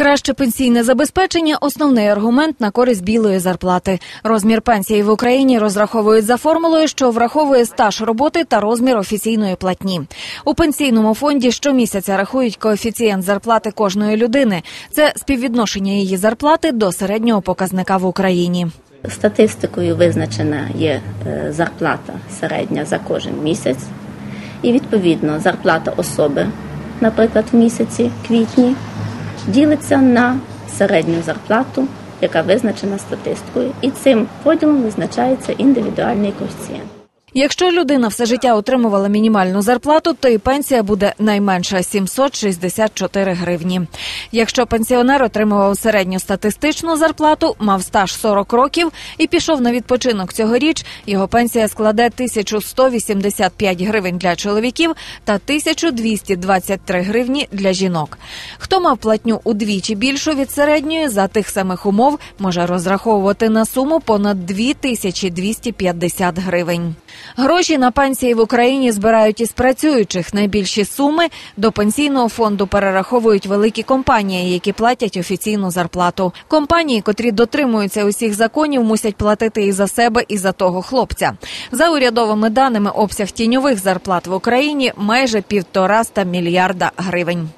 Краще пенсійне забезпечення основний аргумент на користь білої зарплати. Розмір пенсії в Україні розраховують за формулою, що враховує стаж роботи та розмір офіційної платні. У пенсійному фонді щомісяця рахують коефіцієнт зарплати кожної людини. Це співвідношення її зарплати до середнього показника в Україні. Статистикою визначена є е, зарплата середня за кожен місяць, і відповідно зарплата особи, наприклад, в місяці квітні, ділиться на середню зарплату, яка визначена статисткою, і цим поділом визначається індивідуальний коефіцієнт. Якщо людина все життя отримувала мінімальну зарплату, то і пенсія буде найменша 764 гривні. Якщо пенсіонер отримував середньостатистичну зарплату, мав стаж 40 років і пішов на відпочинок цьогоріч, його пенсія складе 1185 гривень для чоловіків та 1223 гривні для жінок. Хто мав платню удвічі більшу від середньої за тих самих умов, може розраховувати на суму понад 2250 гривень. Гроші на пенсії в Україні збирають із працюючих. Найбільші суми до пенсійного фонду перераховують великі компанії, які платять офіційну зарплату. Компанії, котрі дотримуються усіх законів, мусять платити і за себе, і за того хлопця. За урядовими даними, обсяг тіньових зарплат в Україні майже півтораста мільярда гривень.